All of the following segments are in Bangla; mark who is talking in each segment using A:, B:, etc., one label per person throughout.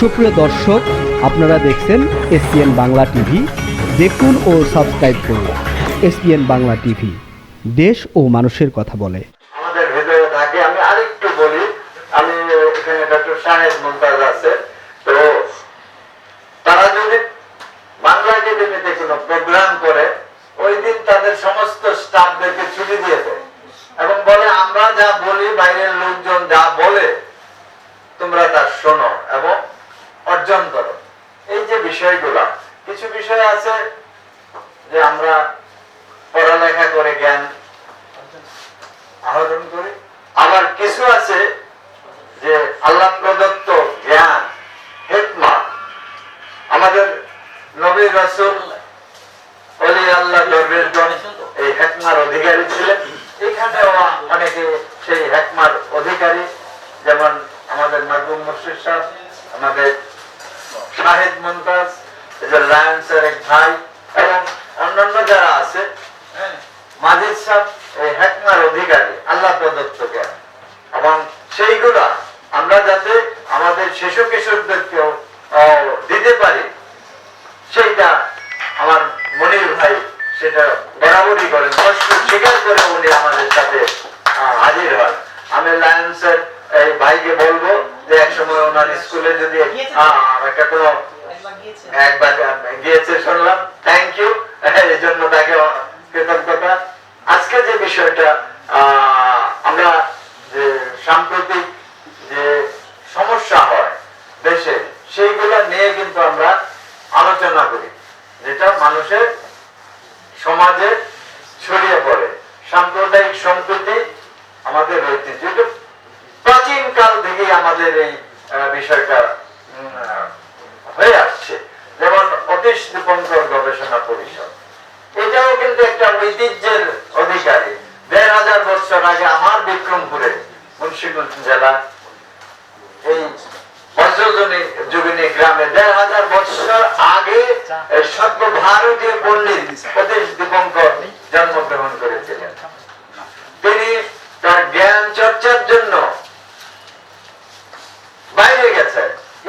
A: সুপ্রিয় দর্শক, আপনারা দেখছেন এসপিএন বাংলা টিভি। দেখুন ও সাবস্ক্রাইব করুন এসপিএন বাংলা টিভি। দেশ ও মানুষের কথা বলে।
B: আমাদের থাকে আমি আরেকটু বলি, আমি এখানে ডক্টর শাহেদ মুমতাজ আছে। তো তারা যদি বাংলা একাডেমিতে কোনো প্রোগ্রাম করে, ওই দিন তাদের সমস্ত স্টাফদেরকে ছুটি দিয়ে দেয়। এবং বলে, আমরা যা বলি, বাইরের লোকজন যা বলে তোমরা তা শোনো এবং অর্জন করো এই যে বিষয়গুলা কিছু বিষয় আছে যে আমরা পড়ালেখা করে জ্ঞান আহরণ করি। আবার কিছু আছে যে আল্লাহ প্রদত্ত জ্ঞান, হেকমা। আমাদের নবী রাসূল অলি আল্লাহ দরবেশগণ এই হেকমার অধিকারী ছিলেন। এখানেও অনেকে সেই হেকমার অধিকারী, যেমন আমাদের মাহবুব মুর্শিদ সাহেব, আমাদের শাহেদ মুমতাজ লায়ন্সের ভাই এবং অন্যান্য যারা আছে হ্যাঁ, মাজিদ হেকমার অধিকারী আল্লাহ প্রদত্ত জ্ঞান। এবং সেইগুলা আমরা যাতে আমাদের শিশু কিশোরদেরকেও দিতে পারি সেইটা আমার মনির ভাই সেটা বরাবরই করেন। কষ্ট স্বীকার করে উনি আমাদের সাথে হাজির হন। আমি লায়ন্সের এই ভাইকে বলব যে এক সময় ওনার স্কুলে যদি একটা কোনো আলোচনা করি, যেটা মানুষের সমাজে ছড়িয়ে পড়ে। সাম্প্রদায়িক সম্প্রীতি আমাদের ঐতিহ্য। প্রাচীন কাল থেকেই আমাদের এই বিষয়টা উম, আহ, হয়ে আসছে যেমন অতীশ দীপঙ্কর গবেষণা পরিষদ এটাও কিন্তু একটা ঐতিহ্যের অধিকারী দেড় হাজার বছর আগে আমার বিক্রমপুরে মুন্সিগঞ্জ জেলা এই বজ্রজনী যুগিনী গ্রামে দেড় হাজার বছর আগে সর্বভারতীয় পণ্ডিত অতীশ দীপঙ্কর জন্মগ্রহণ করেছিলেন। তিনি তার জ্ঞান চর্চার জন্য বাইরে গেছে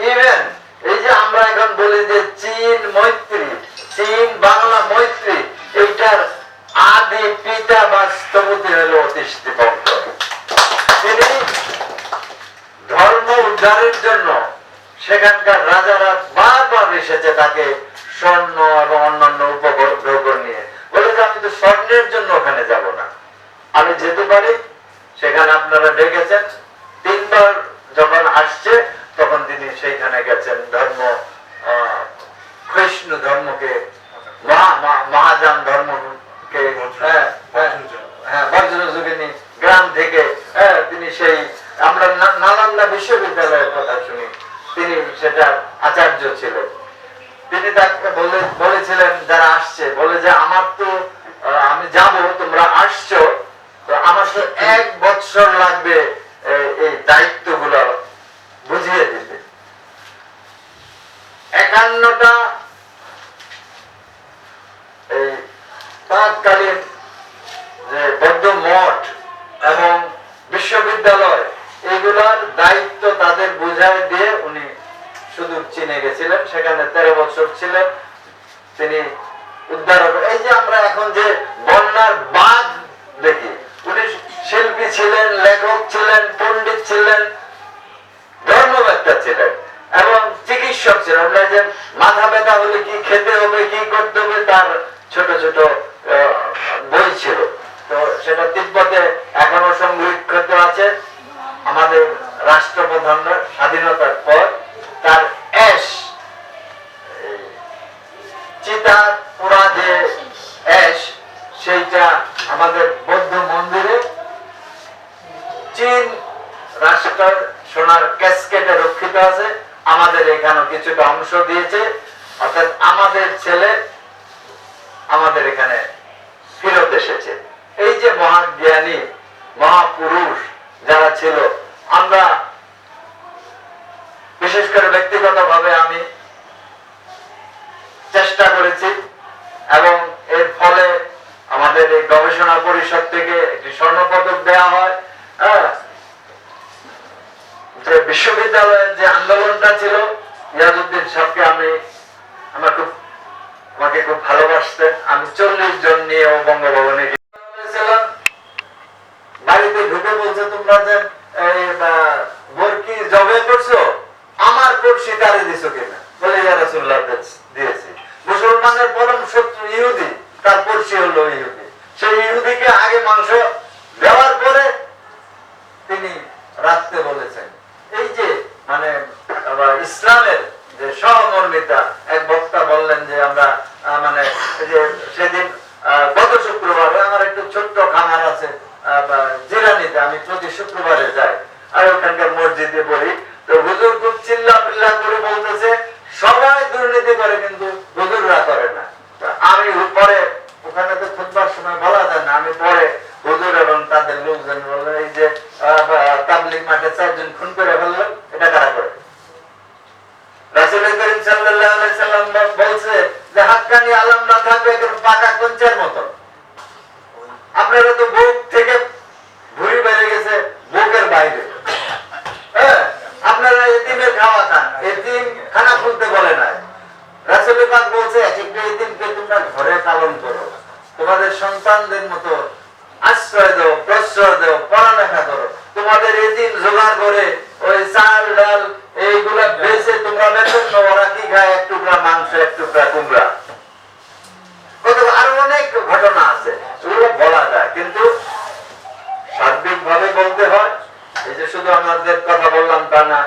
B: ইভেন এই যে আমরা এখন বলি যে চীন মৈত্রী, চীন বাংলা মৈত্রী, এইটার আদি পিতা বা স্থপতি হলো অতীশ তিনি ধর্ম উদ্ধারের জন্য সেখানকার রাজারা বারবার এসেছে তাকে স্বর্ণ এবং অন্যান্য উপগ্রহ নিয়ে। বলে যে আমি তো স্বর্ণের জন্য ওখানে যাব না। আমি যেতে পারি। সেখানে আপনারা ডেকেছেন। তিনবার যখন আসছে তখন তিনি সেইখানে গেছেন। ধর্ম কৃষ্ণ ধর্মকে মহা মহা- মহাযান ধর্মকে হ্যাঁ, হ্যাঁ বজ্রযুগিনী গ্রাম থেকে হ্যাঁ, তিনি সেই আমরা নালান্দা বিশ্ববিদ্যালয়ের কথা শুনি। তিনি সেটা আচার্য ছিলেন। তিনি তাকে বলে বলেছিলেন যারা আসছে বলে যে আমার তো আমি যাব তোমরা আসছো। তো আমার তো এক বছর লাগবে এ- এই দায়িত্বগুলো বুঝিয়ে দিতে একান্নটা এই তৎকালীন যে বৌদ্ধ মঠ এবং বিশ্ববিদ্যালয় এগুলার দায়িত্ব বুঝায় দিয়ে উনি শুধু চীনে গেছিলেন। সেখানে তেরো বছর ছিলেন। তিনি উদ্ধার হবে এই যে আমরা এখন যে বন্যার বাঁধ দেখি, উনি শিল্পী ছিলেন, লেখক ছিলেন, পণ্ডিত ছিলেন ছিলেন এবং চিকিৎসক ছিলেন। আমরা যে মাথা ব্যথা হলে কি খেতে হবে, কি করতে হবে, তার ছোট ছোট বই ছিল। তো সেটা তিব্বতে এখনও সংরক্ষিত আছে। আমাদের রাষ্ট্রপ্রধানরা স্বাধীনতার পর তার অ্যাশ চিতা পুরা যে অ্যাশ সেইটা আমাদের বৌদ্ধ মন্দিরে চীন রাষ্ট্র সোনার ক্যাসকেটে রক্ষিত আছে। আমাদের এখানে কিছুটা অংশ দিয়েছে। অর্থাৎ আমাদের ছেলে আমাদের এখানে ফেরত এসেছে। এই যে মহাজ্ঞানী, মহাপুরুষ যারা ছিল আমরা বিশেষ করে ব্যক্তিগতভাবে আমি চেষ্টা করেছি এবং এর ফলে আমাদের এই গবেষণা পরিষদ থেকে একটি স্বর্ণপদক দেওয়া হয় হ্যাঁ? যে বিশ্ববিদ্যালয়ের যে আন্দোলনটা ছিল ইয়াজুদ্দিন সাহেবকে আমি, আমার খুব, আমাকে খুব ভালোবাসতেন আমি চল্লিশ জন নিয়ে বঙ্গভবনে গিয়েছিলাম। বাড়িতে ঢুকে বলছে তোমরা যে বোরকি করছ? আমার পড়শি কারে দিছো কিনা? বলে মুসলমানের পরম শত্রু ইহুদি, তার পড়শি হলো ইহুদি। সেই ইহুদিকে আগে মাংস খুন করে এটা কারা করে? হ্যাঁ আপনারা খাওয়া খান খানা বলে বলছে তোমরা ঘরে পালন করো। তোমাদের সন্তানদের মতো আশ্রয় দাও, প্রশ্রয় দাও, পড়ালেখা করো। তোমাদের এতিম জোগাড় করে, ওই চাল, ডাল, এইগুলা বেচে তোমরা বেতন ওরা কি খায়? এক টুকরা মাংস, এক টুকরা কুমড়া। আরও অনেক ঘটনা আছে বলা যায়, কিন্তু সার্বিক ভাবে বলতে হয়, এই যে শুধু আমাদের কথা বললাম তা না,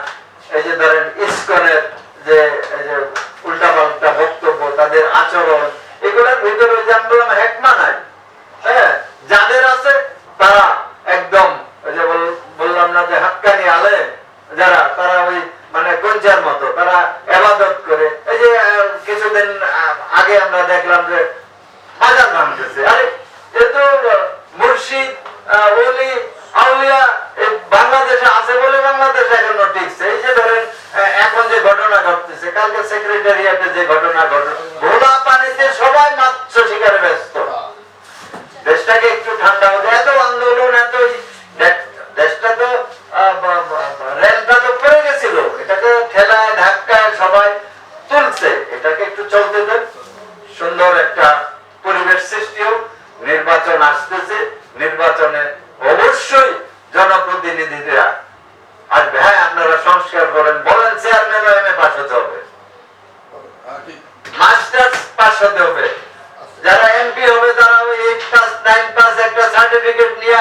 B: এই যে ধরেন ইসকনের যে, এই যে উল্টাপাল্টা বক্তব্য, তাদের আচরণ, এগুলোর ভিতরে যে বললাম হেকমা নাই। হ্যাঁ যাদের আছে তারা একদম ওই যে বল- বললাম না যে হাক্কানি আলেম যারা তারা ওই মানে কঞ্চার মতো তারা এবাদত করে এই যে আহ, কিছুদিন আহ, আগে আমরা দেখলাম যে বাজার ভাঙতেছে আরে, এ তো মুর্শিদ ওলি, আউলিয়া বাংলাদেশে আছে বলে বাংলাদেশে এখনও টিকছে। এই যে ধরেন এখন যে ঘটনা ঘটতেছে, কালকে সেক্রেটারিয়াতে যে ঘটনা ঘটে ভোলা পানিতে সবাই মাত্র শিকারে ব্যস্ত। দেশটাকে একটু ঠান্ডা হতে, এত আন্দোলন এত দেশটা তো রেলটা তো পড়ে গেছিল। এটাকে ঠেলায়, ধাক্কায় সবাই তুলছে। এটাকে একটু চলতে দেন সুন্দর একটা পরিবেশ সৃষ্টি হোক নির্বাচন আসতেছে নির্বাচনে অবশ্যই জনপ্রতিনিধিরা আসবে হ্যাঁ আপনারা সংস্কার করেন বলেন চেয়ারম্যান এম এ পাশ হতে হবে মাস্টার্স পাস হতে হবে। যারা এমপি হবে তারা ওই এইট পাস নাইন পাস একটা সার্টিফিকেট নিয়ে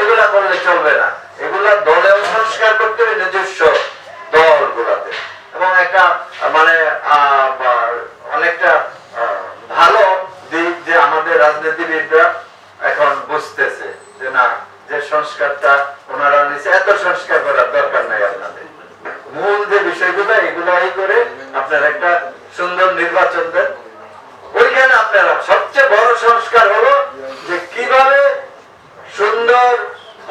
B: এগুলা করলে চলবে না। এগুলা দলেও সংস্কার করতে হবে নিজস্ব দলগুলাতে। এবং একটা মানে অনেকটা ভালো দিক যে আমাদের রাজনীতিবিদরা এখন বুঝতেছে যে না যে সংস্কারটা ওনারা নিচে এত সংস্কার করার দরকার নাই আপনাদের। মূল যে বিষয়গুলো, এগুলাই করে আপনার একটা সুন্দর নির্বাচন দেন। ওইখানে আপনারা সবচেয়ে বড় সংস্কার হলো যে কীভাবে সুন্দর,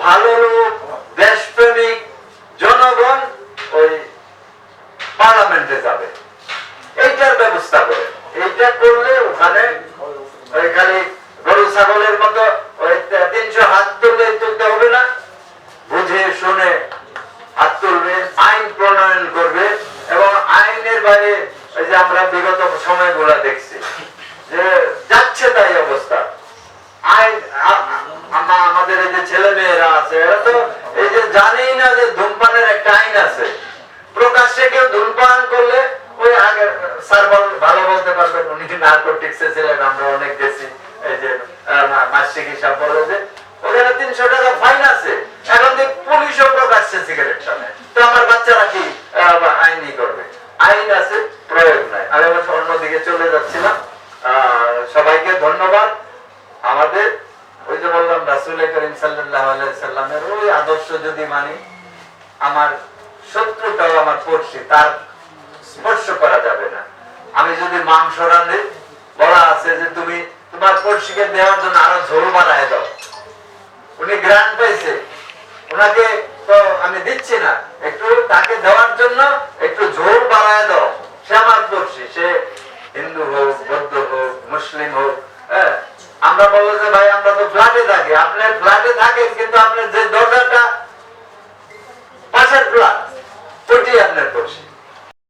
B: ভালো লোক, দেশপ্রেমিক জনগণ ওই পার্লামেন্টে যাবে এইটার ব্যবস্থা করে এইটা করলে ওখানে ওই খালি গরু ছাগলের মতো ওই তিনশো হাত তুললে তুলতে হবে না বুঝে শুনে হাত তুলবে আইন প্রণয়ন করবে এবং আইনের বাইরে ওই যে আমরা বিগত সময়গুলা দেখছি, যে যাচ্ছে তাই অবস্থা। আমাদের এই যে ছেলে মেয়েরা আছে, এরা তো এই যে জানেই না যে ধূমপানের একটা আইন আছে। প্রকাশ্যে কেউ ধূমপান করলে ওই আগে স্যার ভালো বলতে পারবেন, উনি নার্কোটিক্সে ছিলেন, আমরা অনেক গেছি এই যে মাসিক হিসাব বলে যে, ওখানে তিনশো টাকা ফাইন আছে। এখন পুলিশও প্রকাশ্যে সিগারেট টানে। তো আমার বাচ্চারা কি আইনই করবে? আইন আছে, প্রয়োগ নাই। আমি অবশ্য অন্যদিকে চলে যাচ্ছিলাম। সবাইকে ধন্যবাদ। আমাদের ওই যে বললাম, রাসুল করিম সাল্লামের ওই আদর্শ যদি মানি, আমার শত্রুটাও আমার পড়ছি, তার স্পর্শ করা যাবে না। আমি যদি মাংস রাঁধে, বলা আছে যে তুমি তোমার পড়শিকে দেওয়ার জন্য আরও ঝোল বানায় দাও। উনি গ্রান্ট পাইছে। ওনাকে তো আমি দিচ্ছি না। আমরা বলব যে ভাই আমরা তো ফ্ল্যাটে থাকি। আপনার ফ্ল্যাটে থাকেন কিন্তু